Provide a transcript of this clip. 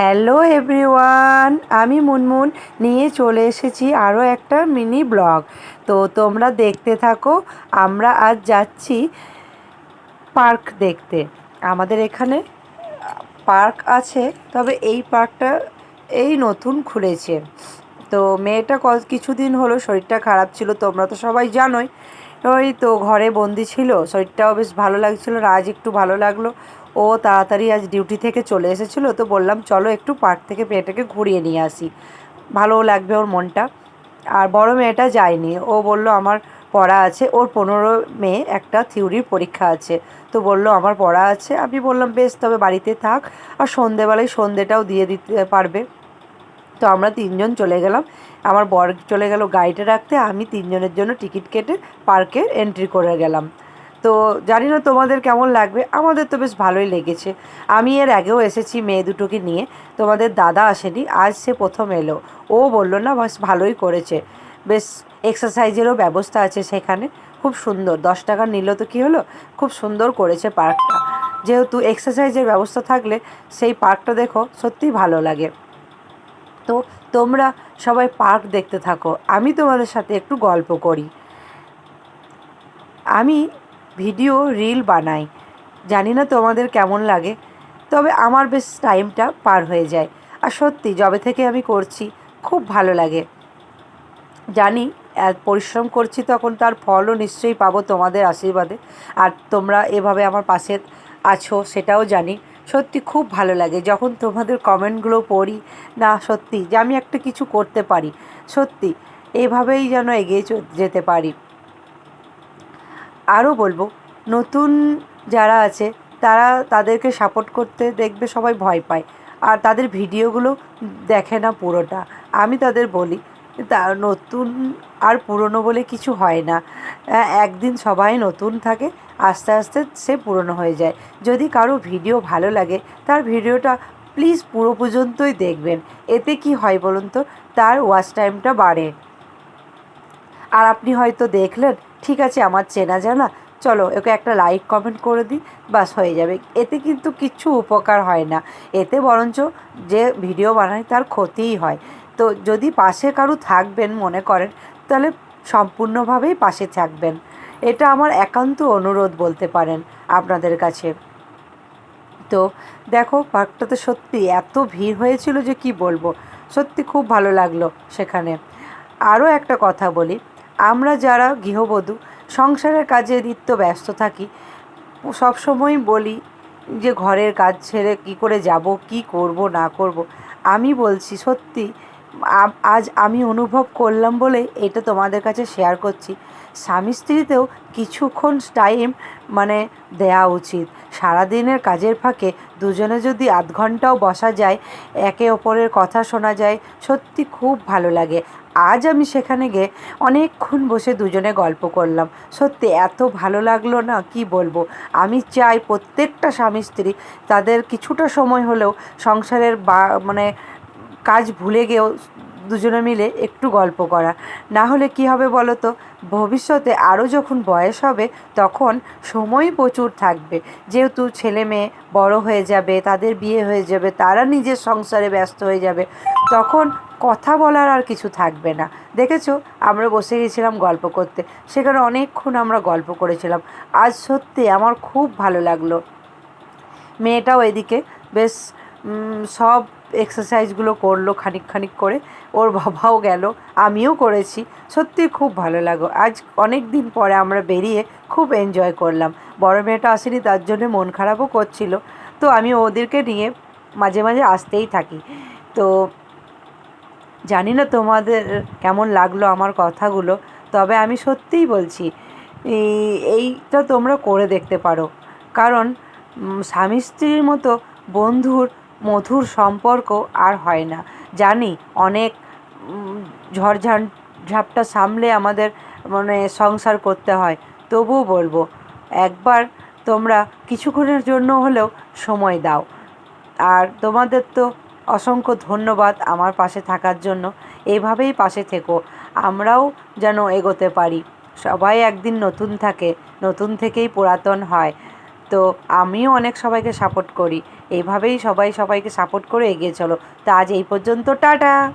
Hello everyone, আমি মুনমুন। নিয়ে চলে এসেছি আরও একটা মিনি ব্লগ। তো তোমরা দেখতে থাকো, আমরা আজ যাচ্ছি পার্ক দেখতে। আমাদের এখানে পার্ক আছে, তবে এই পার্কটা এই নতুন খুলেছে। তো মেয়েটা কিছুদিন হলো শরীরটা খারাপ ছিল, তোমরা তো সবাই জানোই। ওই তো ঘরে বন্দি ছিল, শরীরটাও বেশ ভালো লাগছিল আজ একটু ভালো লাগল। ও তাড়াতাড়ি আজ ডিউটি থেকে চলে এসেছিল, তো বললাম, চলো একটু পার্ক থেকে মেয়েটাকে ঘুরিয়ে নিয়ে আসি। ভালোও লাগবে ওর মনটা। আর বড় মেয়েটা যায়নি। ও বলল, আমার পড়া আছে। ওর পনেরো মে একটা থিওরির পরীক্ষা আছে। তো বলল, আমার পড়া আছে। আমি বললাম, বেশ, তবে বাড়িতে থাক। আর সন্ধেবেলায় সন্ধেটাও দিয়ে দিতে পারবে। তো আমরা তিনজন চলে গেলাম। আমার বর চলে গেল গাড়িটা রাখতে, আমি তিনজনের জন্য টিকিট কেটে পার্কে এন্ট্রি করে গেলাম। তো জানি না তোমাদের কেমন লাগবে, আমাদের তো বেশ ভালোই লেগেছে। আমি এর আগেও এসেছি মেয়ে দুটোকে নিয়ে, তোমাদের দাদা আসেনি, আজ সে প্রথম এলো। ও বলল, না, বেশ ভালোই করেছে। বেশ এক্সারসাইজেরও ব্যবস্থা আছে সেখানে, খুব সুন্দর। দশ টাকা নিল তো কী হলো? খুব সুন্দর করেছে পার্কটা। যেহেতু এক্সারসাইজের ব্যবস্থা থাকলে, সেই পার্কটা দেখো সত্যিই ভালো লাগে। তো তোমরা সবাই পার্ক দেখতে থাকো। আমি তোমাদের সাথে একটু গল্প করি। আমি ভিডিও রিল বানাই। জানি না তোমাদের কেমন লাগে, তবে আমার বেশ টাইমটা পার হয়ে যায়। আর সত্যি, যবে থেকে আমি করছি, খুব ভালো লাগে। জানি পরিশ্রম করছি, তখন তার ফলও নিশ্চয়ই পাবো তোমাদের আশীর্বাদে। আর তোমরা এভাবে আমার পাশে আছো, সেটাও জানি। সত্যি খুব ভালো লাগে। যখন তোমাদের কমেন্টগুলো পড়ি, না, সত্যি, যে আমি একটা কিছু করতে পারি, সত্যি, এভাবেই যেন এগিয়ে যেতে পারি। আরও বলব, নতুন যারা আছে, তারা তাদেরকে সাপোর্ট করতে দেখবে সবাই ভয় পায়। আর তাদের ভিডিওগুলো দেখে না পুরোটা। আমি তাদের বলি তা নতুন আর পুরনো বলে কিছু হয় না। একদিন সবাই নতুন থাকে, আস্তে আস্তে সে পুরনো হয়ে যায়। যদি কারও ভিডিও ভালো লাগে, তার ভিডিওটা প্লিজ পুরো পর্যন্তই দেখবেন। এতে কি হয় বলুন তো? তার ওয়াচ টাইমটা বাড়ে। আর আপনি হয়তো দেখলেন, ঠিক আছে, আমার চেনা জানা চলো ওকে একটা লাইক কমেন্ট করে দিই, বাস হয়ে যাবে। এতে কিন্তু কিচ্ছু উপকার হয় না। এতে বরঞ্চ যে ভিডিও বানায় তার ক্ষতিই হয়। তো যদি পাশে কারু থাকবেন মনে করেন, তাহলে সম্পূর্ণভাবেই পাশে থাকবেন। এটা আমার একান্ত অনুরোধ বলতে পারেন আপনাদের কাছে। তো দেখো পার্কটাতে সত্যি এত ভিড় হয়েছিল যে কি বলব? সত্যি খুব ভালো লাগল সেখানে। আরও একটা কথা বলি, আমরা যারা গৃহবধূ সংসারের কাজে নিত্য ব্যস্ত থাকি। সবসময় বলি যে, ঘরের কাজ ছেড়ে কী করে যাব? কি করব, না করব? আমি বলছি, সত্যি আজ আমি অনুভব করলাম বলে এটা তোমাদের কাছে শেয়ার করছি। স্বামী স্ত্রীতেও কিছুক্ষণ টাইম মানে দেওয়া উচিত। সারাদিনের কাজের ফাঁকে দুজনে যদি আধ ঘন্টাও বসা যায়, একে অপরের কথা শোনা যায়, সত্যি খুব ভালো লাগে। আজ আমি সেখানে গিয়ে অনেকক্ষণ বসে দুজনে গল্প করলাম। সত্যি এত ভালো লাগল না, কি বলব? আমি চাই প্রত্যেকটা স্বামী স্ত্রী তাদের কিছুটা সময় হলেও সংসারের বা মানে কাজ ভুলে গিয়েও দুজনে মিলে একটু গল্প করা। না হলে কি হবে বলো তো? ভবিষ্যতে আরও যখন বয়স হবে তখন সময় প্রচুর থাকবে। যেহেতু ছেলে মেয়ে বড় হয়ে যাবে, তাদের বিয়ে হয়ে যাবে, তারা নিজের সংসারে ব্যস্ত হয়ে যাবে, তখন কথা বলার আর কিছু থাকবে না। দেখেছ? আমরা বসে গেছিলাম গল্প করতে। সেখানে অনেকক্ষণ আমরা গল্প করেছিলাম। আজ সত্যি আমার খুব ভালো লাগল। মেয়েটাও এদিকে বেশ সব এক্সারসাইজগুলো করল খানিক খানিক করে। ওর বাবাও গেল, আমিও করেছি। সত্যি খুব ভালো লাগো আজ অনেক দিন পরে আমরা বেরিয়ে খুব এনজয় করলাম। বড় মেয়েটা আসেনি, তার জন্য মন খারাপও করছিল। তো আমি ওদেরকে নিয়ে মাঝে মাঝে আসতেই থাকি। তো জানি না তোমাদের কেমন লাগল আমার কথাগুলো, তবে আমি সত্যিই বলছি এইটা তোমরা করে দেখতে পারো। কারণ স্বামী স্ত্রীর মতো বন্ধুর মধুর সম্পর্ক আর হয় না। জানি, অনেক ঝড়ঝান ঝাপটা সামলে আমাদের মানে সংসার করতে হয়, তবুও বলব, একবার তোমরা কিছুক্ষণের জন্য হলেও সময় দাও। আর তোমাদের তো অসংখ্য ধন্যবাদ আমার পাশে থাকার জন্য। এভাবেই পাশে থেকো। আমরাও যেন এগোতে পারি। সবাই একদিন নতুন থাকে, নতুন থেকেই পুরাতন হয়। তো আমিও অনেক সবাইকে সাপোর্ট করি। এইভাবেই সবাই সবাইকে সাপোর্ট করে এগিয়ে চলো। তো আজ এই পর্যন্ত, টাটা!